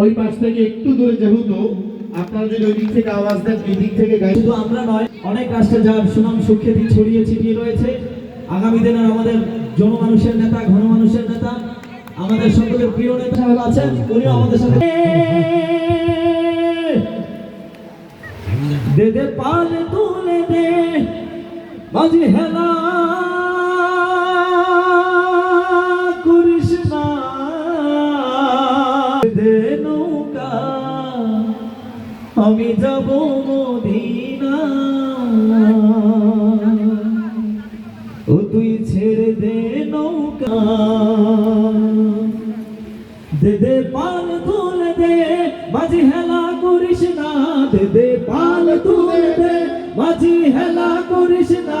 ওই পাশ থেকে একটু দূরে যেহেতু আপনারা যদি ওই দিক থেকে আওয়াজ দেন এই দিক থেকে গাই শুধু আমরা নয় অনেক রাষ্ট্রে যার সুনাম সুখ্যাতি ছড়িয়ে ছিটিয়ে রয়েছে। আগামী দিনের আমাদের জনমানুষের নেতা ঘনমানুষের নেতা আমাদের সকলের প্রিয় নেতা আছেন উনিও আমাদের সাথে দে দে পাল তুলে দে মাঝি হেলা দে নৌকা, আমি যাব মদিনা। ও তুই ছেড়ে দে নৌকা দে পাল তুলে দে, মাঝি হেলা করিস না। দে দে পাল তুলে দে, মাঝি হেলা করিস না।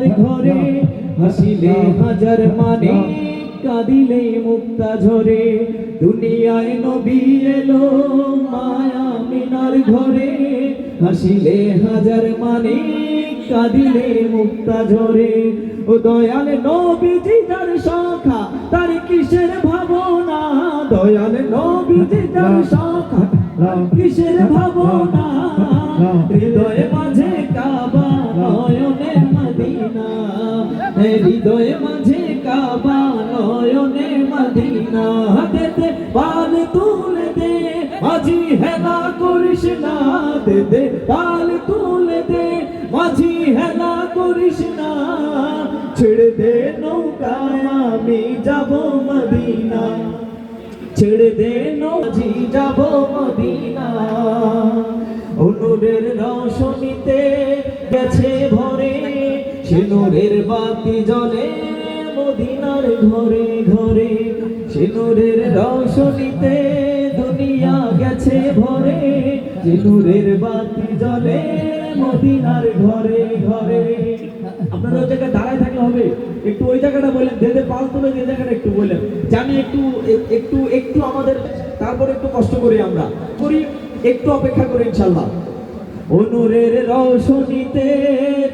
মিনার ঘরে হাসিলে হাজার মানে কাঁদিলে মুক্তা ঝরে। দুনিয়ায় নবী এলো মায়া মিনার ঘরে। হাসিলে হাজার মানে কাঁদিলে মুক্তা ঝরে। ও দয়াল নবীজি তার শাখা, তার কিসের ভাবনা? দয়াল নবীজি তার শাখা, কিসের ভাবনা? হৃদয়ে মাঝে কাবা হৃদয়ে মাঝে কাবা নয়নে মদিনা পাল তুলে দে। মাঝি হেলা করিস না দে দে, পাল তুলে দে। মাঝি হেলা করিস না, ছেড়ে দে আমি যাব মদিনা। ছেড়ে দে নজি যাব মদিনা। অনুরের রৌশনীতে গেছে ভরে সে নূরের বাতি জ্বলে মদিনার ঘরে ঘরে। সে নূরের রৌশনীতে দুনিয়া গেছে ভরে। সে নূরের বাতি জ্বলে মদিনার ঘরে ঘরে। আপনারা ওই জায়গায় দাঁড়ায় থাকলে হবে। একটু ওই জায়গাটা বললেন দেদে পাল তুলে যে জায়গাটা একটু বললেন জানি একটু একটু একটু আমাদের, তারপরে একটু কষ্ট করি আমরা। করি, একটু অপেক্ষা করি ইনশাল্লাহ অনুরের রৌশনীতে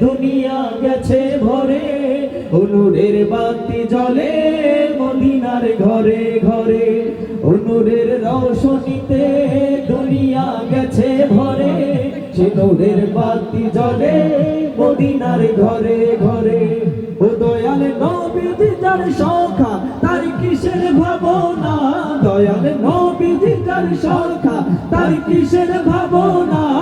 দুনিয়া গেছে ভরে। অনুরের বাতি জ্বলে মদিনার ঘরে ঘরে। অনুরের রৌশনীতে দুনিয়া গেছে ভরে। সে নূরের বাতি জ্বলে মদিনার ঘরে ঘরে। ও দয়াল নবীজি, যার সখা তার কিসের ভাবনা? দয়াল নবীজি, যার সখা তার কিসের ভাবনা?